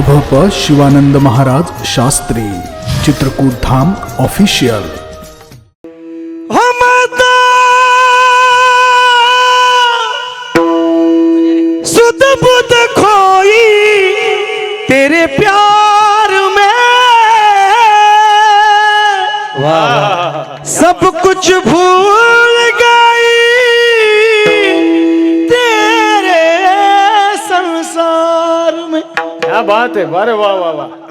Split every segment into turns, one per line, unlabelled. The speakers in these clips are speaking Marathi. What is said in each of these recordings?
भ प शिवानंद महाराज शास्त्री चित्रकूट धाम ऑफिशियल
हमदा सुध बुध खोई तेरे प्यार में। सब कुछ भूल
क्या बात है अरे वाह वाह वाह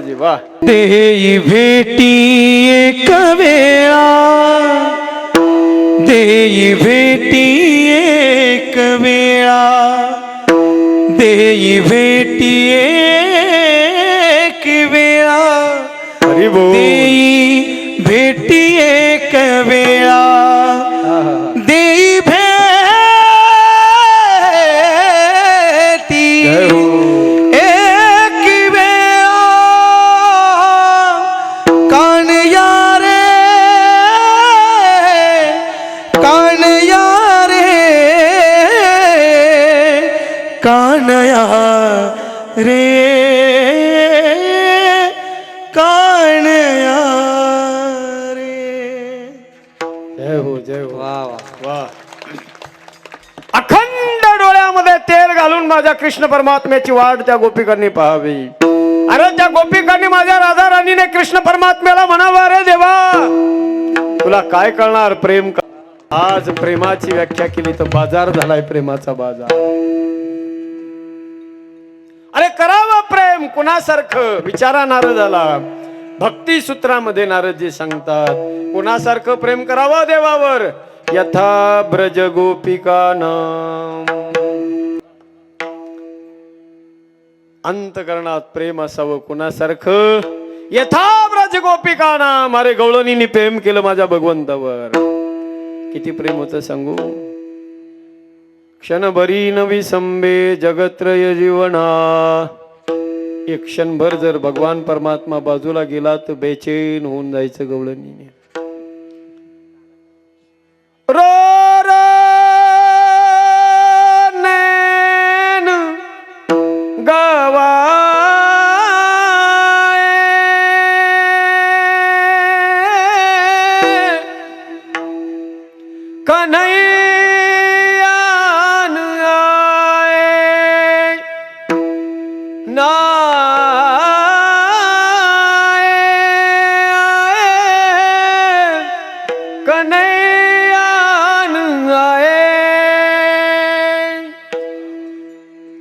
गुरुजी वाह.
देई भेटी एक वेळा. देई भेटी एक वेळा. देई भेटी एक वेळा. देई भेटी एक वेळा. कानया रे कानया रे.
जय हो जय हो. वाह वाह अखंड डोळ्यामध्ये तेल घालून माझ्या कृष्ण परमात्म्याची वाट त्या गोपिकांनी पाहावी. अरे त्या गोपिकांनी माझ्या राधा राणीने कृष्ण परमात्म्याला म्हणावं अरे देवा तुला काय कळणार प्रेम का- आज प्रेमाची व्याख्या केली तर बाजार झालाय प्रेमाचा बाजार. कुणासारखं विचारा नारदाला. भक्ती सूत्रामध्ये नारदजी सांगतात कुणासारखं प्रेम करावं देवावर? यथा ब्रज गोपिकानाम अंतकरणात प्रेम असावं कुणासारखं? यथा ब्रज गोपिका नाम अरे गवळणीने प्रेम केलं माझ्या भगवंतावर. किती प्रेम होत सांगू? क्षणभरी नवी संबे जगत्रय जीवना. एक क्षणभर जर भगवान परमात्मा बाजूला गेला तर बेचैन होऊन जायचं गवळणीने.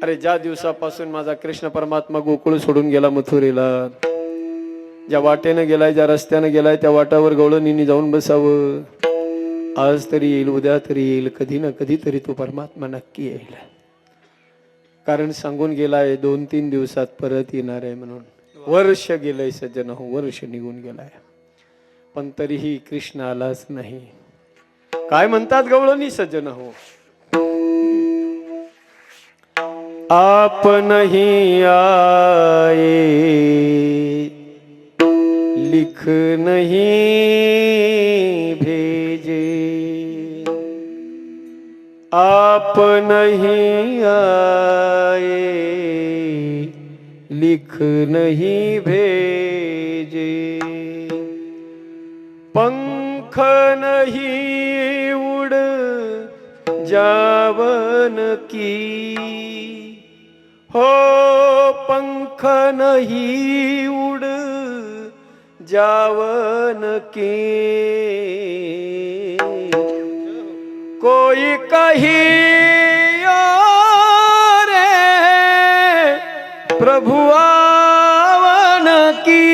अरे ज्या दिवसापासून माझा कृष्ण परमात्मा गोकुळ सोडून गेला मथुरेला ज्या वाटेनं गेलाय ज्या रस्त्यानं गेलाय त्या वाटावर गवळणीने जाऊन बसावं. आज तरी येईल उद्या तरी येईल कधी ना कधी तरी तो परमात्मा नक्की येईल. कारण सांगून गेलाय दोन तीन दिवसात परत येणार आहे म्हणून. वर्ष गेलंय सज्जन हो वर्ष निघून गेलाय. पण तरीही कृष्ण आलाच नाही. काय म्हणतात गवळणी सज्जन हो? आप नहीं आए। लिख नहीं भेजे। आप नहीं आए। लिख नहीं भेजे। पंख नहीं उड़ जावन की। हो पंख नहीं उड़ जावन के। कोई कही रे प्रभु आवन की।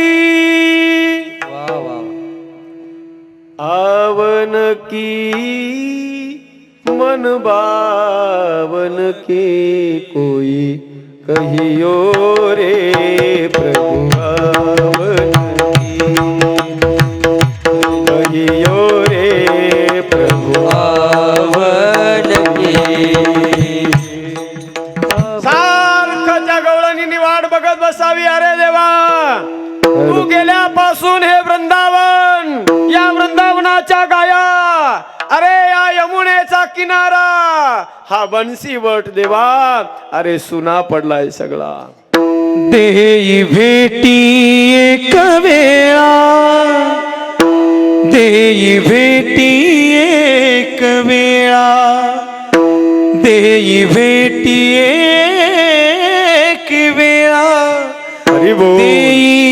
आवन की मन बावन की कोई कहियो रे प्रभु कहियो रे सारखं वाट बघत बसावी अरे देवा. तू गेल्यापासून हे वृंदावन या वृंदावनाच्या गाया अरे या यमुनेचा किनारा हा बन्सी वट देवा. अरे सुना पडलाय सगळा.
देई भेटी एक वेळा. देई भेटी एक वेळा. देई भेटी एक वेळा. देई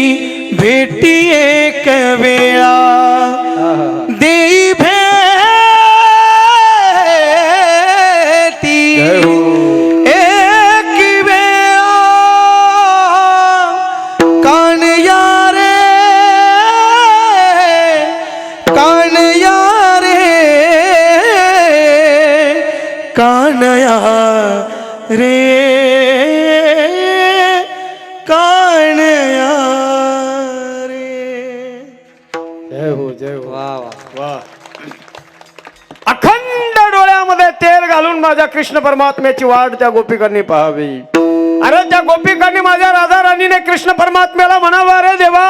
कानया रे कानया रे.
जय हो जय हो. वा अखंड डोळ्यामध्ये तेल घालून माझ्या कृष्ण परमात्म्याची वाट त्या गोपिकांनी पाहावी. अरे त्या गोपिकांनी माझ्या राधा राणीने कृष्ण परमात्म्याला म्हणावं अरे देवा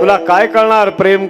तुला काय कळणार प्रेम